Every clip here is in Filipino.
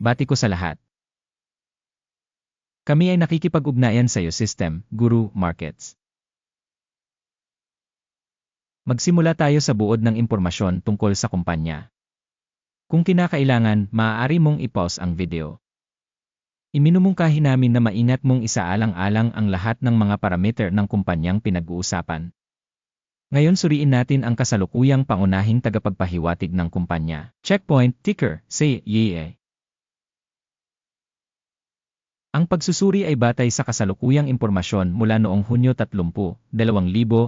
bati ko sa lahat. Kami ay nakikipag-ugnayan sa iyo system, Guru Markets. Magsimula tayo sa buod ng impormasyon tungkol sa kumpanya. Kung kinakailangan, maaari mong i-pause ang video. Iminumungkahi namin na maingat mong isaalang-alang ang lahat ng mga parameter ng kumpanyang pinag-uusapan. Ngayon suriin natin ang kasalukuyang pangunahing tagapagpahiwatig ng kumpanya. Checkpoint, ticker, say, yeah. Ang pagsusuri ay batay sa kasalukuyang impormasyon mula noong Hunyo 30, 2025.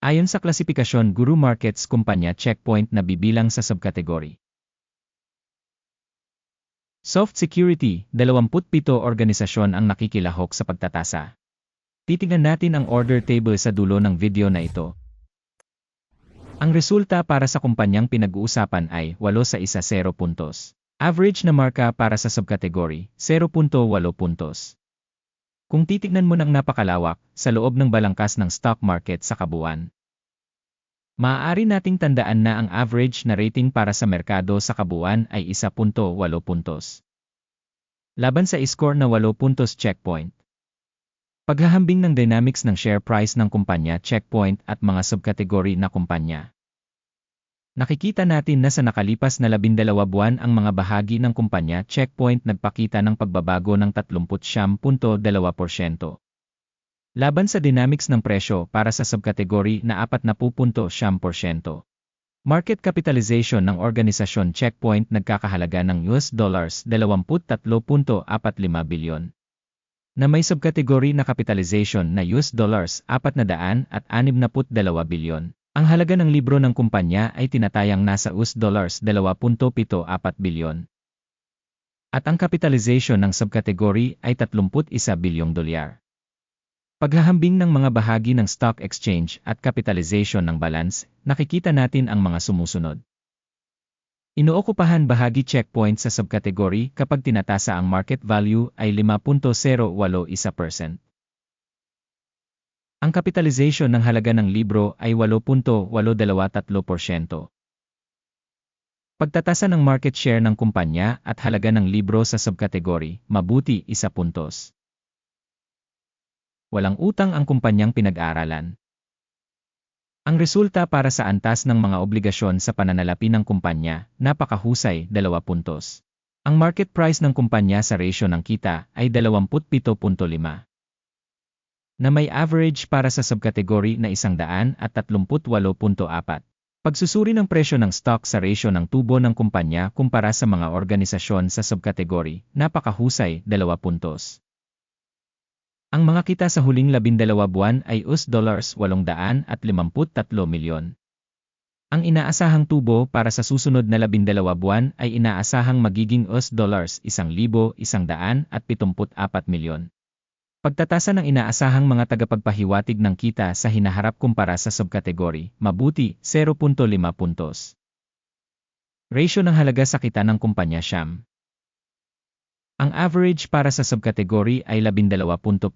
Ayon sa klasifikasyon Guru Markets Kumpanya Checkpoint na bibilang sa subkategory. Soft Security, 27 organisasyon ang nakikilahok sa pagtatasa. Titingnan natin ang order table sa dulo ng video na ito. Ang resulta para sa kumpanyang pinag-uusapan ay 8 sa isa 0 puntos. Average na marka para sa subkategory, 0.8 puntos. Kung titignan mo ng napakalawak sa loob ng balangkas ng stock market sa kabuuan, maaari nating tandaan na ang average na rating para sa merkado sa kabuuan ay 1.8 puntos. Laban sa score na 8 puntos checkpoint, Paghahambing ng dynamics ng share price ng kumpanya, checkpoint at mga subkategory na kumpanya. Nakikita natin na sa nakalipas na 12 buwan ang mga bahagi ng kumpanya checkpoint nagpakita ng pagbabago ng 30.2%. Laban sa dynamics ng presyo para sa subkategory na 40.7%. Market capitalization ng organisasyon checkpoint nagkakahalaga ng US dollars 23.45 bilyon na may subkategory na capitalization na US dollars 400 at 62 bilyon. Ang halaga ng libro ng kumpanya ay tinatayang nasa US dollars 2.74 bilyon. At ang capitalization ng subkategory ay 31 bilyong dolyar. Paghahambing ng mga bahagi ng stock exchange at capitalization ng balance, nakikita natin ang mga sumusunod. Inookupahan bahagi checkpoint sa subkategory kapag tinatasa ang market value ay 5.081%. Ang capitalization ng halaga ng libro ay 8.823%. Pagtatasa ng market share ng kumpanya at halaga ng libro sa subkategory, mabuti isa puntos. Walang utang ang kumpanyang pinag-aralan. Ang resulta para sa antas ng mga obligasyon sa pananalapi ng kumpanya, napakahusay, 2 puntos. Ang market price ng kumpanya sa ratio ng kita ay 27.5 na may average para sa subkategory na 138.4. Pagsusuri ng presyo ng stock sa ratio ng tubo ng kumpanya kumpara sa mga organisasyon sa subkategory, napakahusay, 2 puntos. Ang mga kita sa huling labindalawa buwan ay US dollars 853 milyon. Ang inaasahang tubo para sa susunod na labindalawa buwan ay inaasahang magiging US dollars 1,174 milyon. Pagtatasa ng inaasahang mga tagapagpahiwatig ng kita sa hinaharap kumpara sa subkategory, mabuti, 0.5 puntos. Ratio ng halaga sa kita ng kumpanya Siyam. Ang average para sa subkategory ay 12.7.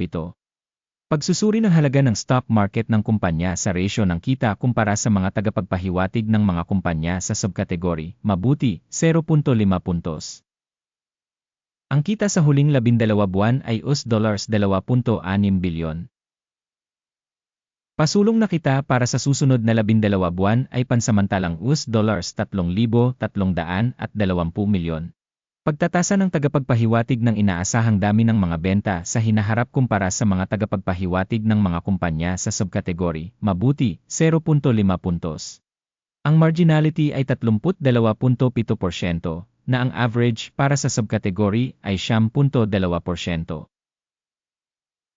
Pagsusuri ng halaga ng stock market ng kumpanya sa ratio ng kita kumpara sa mga tagapagpahiwatig ng mga kumpanya sa subkategory, mabuti, 0.5 puntos. Ang kita sa huling 12 buwan ay US dollars 2.6 bilyon. Pasulong na kita para sa susunod na 12 buwan ay pansamantalang US dollars 3,320 milyon. Pagtatasa ng tagapagpahiwatig ng inaasahang dami ng mga benta sa hinaharap kumpara sa mga tagapagpahiwatig ng mga kumpanya sa subkategory, mabuti, 0.5 puntos. Ang marginality ay 32.7% na ang average para sa subkategory ay 10.2%.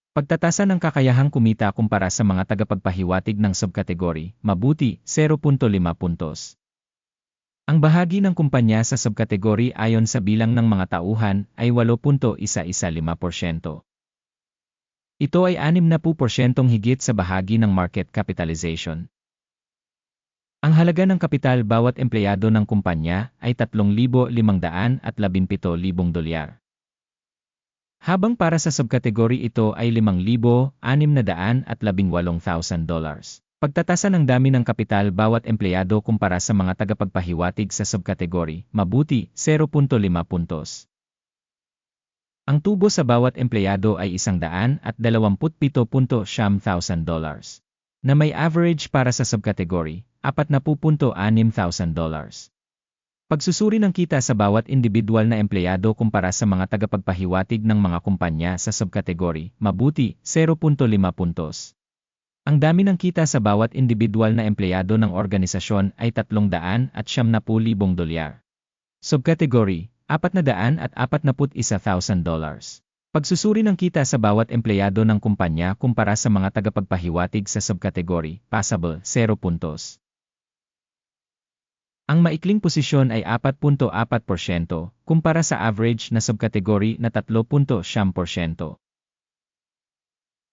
Pagtatasa ng kakayahang kumita kumpara sa mga tagapagpahiwatig ng subkategory, mabuti, 0.5 puntos. Ang bahagi ng kumpanya sa subkategory ayon sa bilang ng mga tauhan ay 8.115%. Ito ay 60% higit sa bahagi ng market capitalization. Ang halaga ng kapital bawat empleyado ng kumpanya ay 3,517,000 dolyar. Habang para sa subkategory ito ay 5,618,000 dollars. Pagtatasa ng dami ng kapital bawat empleyado kumpara sa mga tagapagpahiwatig sa subkategory, mabuti, 0.5 puntos. Ang tubo sa bawat empleyado ay isang daan at 27.7 thousand dollars, na may average para sa subkategory, 40.6 thousand dollars. Pagsusuri ng kita sa bawat individual na empleyado kumpara sa mga tagapagpahiwatig ng mga kumpanya sa subkategory, mabuti, 0.5 puntos. Ang dami ng kita sa bawat individual na empleyado ng organisasyon ay 300 at 70,000 dolyar. Subcategory, 400 at 41,000 dollars. Pagsusuri ng kita sa bawat empleyado ng kumpanya kumpara sa mga tagapagpahiwatig sa subcategory, passable, 0 puntos. Ang maikling posisyon ay 4.4% kumpara sa average na subcategory na 3.7%.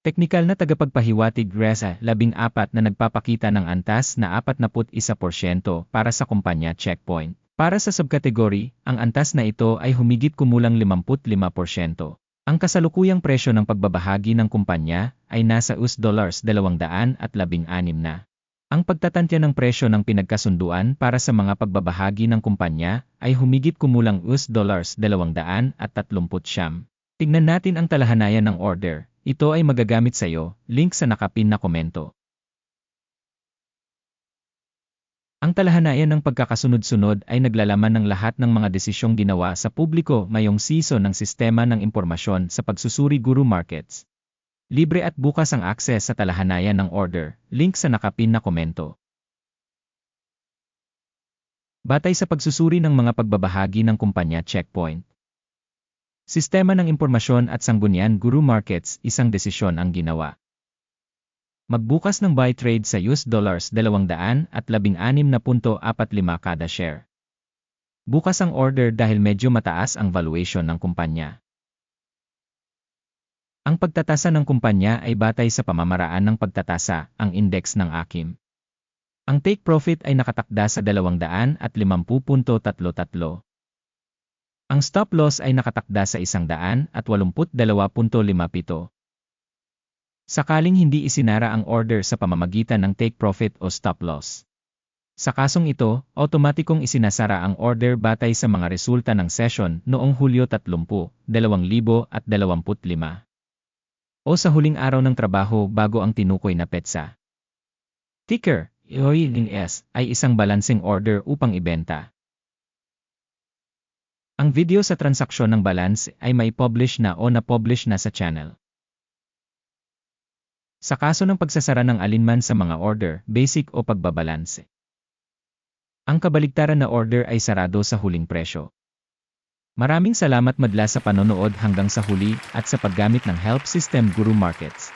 Teknikal na tagapagpahiwatig RESA 14 na nagpapakita ng antas na 41% para sa kumpanya checkpoint. Para sa subkategory, ang antas na ito ay humigit kumulang 55%. Ang kasalukuyang presyo ng pagbabahagi ng kumpanya ay nasa US dollars 216 na. Ang pagtatantya ng presyo ng pinagkasunduan para sa mga pagbabahagi ng kumpanya ay humigit kumulang US dollars 230 Tignan natin ang talahanayan ng order. Ito ay magagamit sa iyo, link sa nakapin na komento. Ang talahanayan ng pagkakasunod-sunod ay naglalaman ng lahat ng mga desisyong ginawa sa publiko mayong season ng sistema ng impormasyon sa pagsusuri Guru Markets. Libre at bukas ang akses sa talahanayan ng order, link sa nakapin na komento. Batay sa pagsusuri ng mga pagbabahagi ng kumpanya Checkpoint. Sistema ng Impormasyon at Sanggunian Guru Markets, isang desisyon ang ginawa. Magbukas ng buy trade sa US dollars 200 at 16.45 kada share. Bukas ang order dahil medyo mataas ang valuation ng kumpanya. Ang pagtatasa ng kumpanya ay batay sa pamamaraan ng pagtatasa, ang index ng AKIM. Ang take profit ay nakatakda sa 200 at 50.33. Ang stop loss ay nakatakda sa 100 at 82.57. Sakaling hindi isinara ang order sa pamamagitan ng take profit o stop loss. Sa kasong ito, otomatikong isinasara ang order batay sa mga resulta ng session noong Hulyo 30, 2025 o sa huling araw ng trabaho bago ang tinukoy na petsa. Ticker, IOILS, ay isang balancing order upang ibenta. Ang video sa transaksyon ng balance ay may publish na o na-publish na sa channel. Sa kaso ng pagsasara ng alinman sa mga order, basic o pagbabalanse. Ang kabaligtaran na order ay sarado sa huling presyo. Maraming salamat madla sa panonood hanggang sa huli at sa paggamit ng Help System Guru Markets.